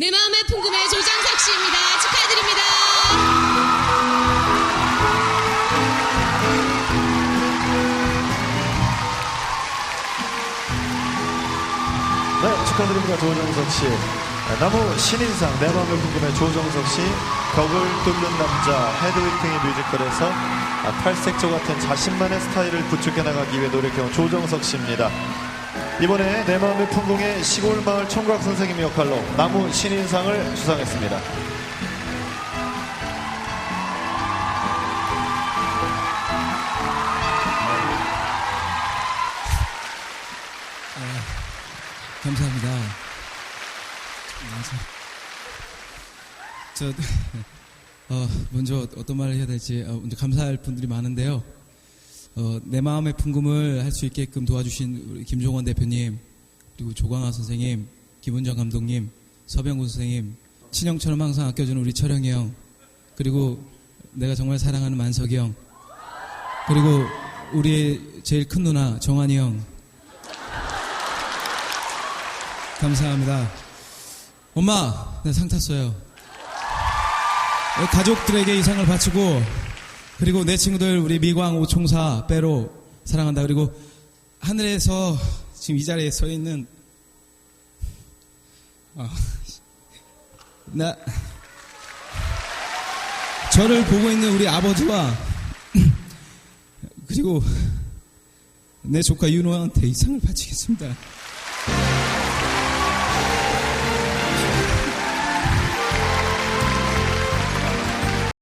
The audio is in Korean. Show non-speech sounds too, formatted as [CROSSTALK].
내 마음의 풍금의 조장석 씨입니다. 축하드립니다. 네, 축하드립니다. 조정석 씨. 네, 나무 신인상 내 마음을 궁금해 조정석 씨 벽을 뚫는 남자 헤드위팅의 뮤지컬에서 아, 팔색조 같은 자신만의 스타일을 구축해 나가기 위해 노력해온 조정석 씨입니다. 이번에 내 마음의 풍공의 시골 마을 총각 선생님 역할로 나무 신인상을 수상했습니다. 감사합니다. 맞아. 저, [LAUGHS] 어, 먼저 어떤 말을 해야 될지, 어, 먼저 감사할 분들이 많은데요. 어, 내 마음의 풍금을 할 수 있게끔 도와주신 우리 김종원 대표님, 그리고 조광아 선생님, 김은정 감독님, 서병구 선생님, 친형처럼 항상 아껴주는 우리 철영이 형, 그리고 내가 정말 사랑하는 만석이 형, 그리고 우리의 제일 큰 누나 정한이 형, 감사합니다. 엄마, 나 상 탔어요. 가족들에게 이 상을 바치고, 그리고 내 친구들, 우리 미광, 오총사, 빼로, 사랑한다. 그리고 하늘에서 지금 이 자리에 서 있는, 어, 나, 저를 보고 있는 우리 아버지와, 그리고 내 조카 윤호한테 이 상을 바치겠습니다.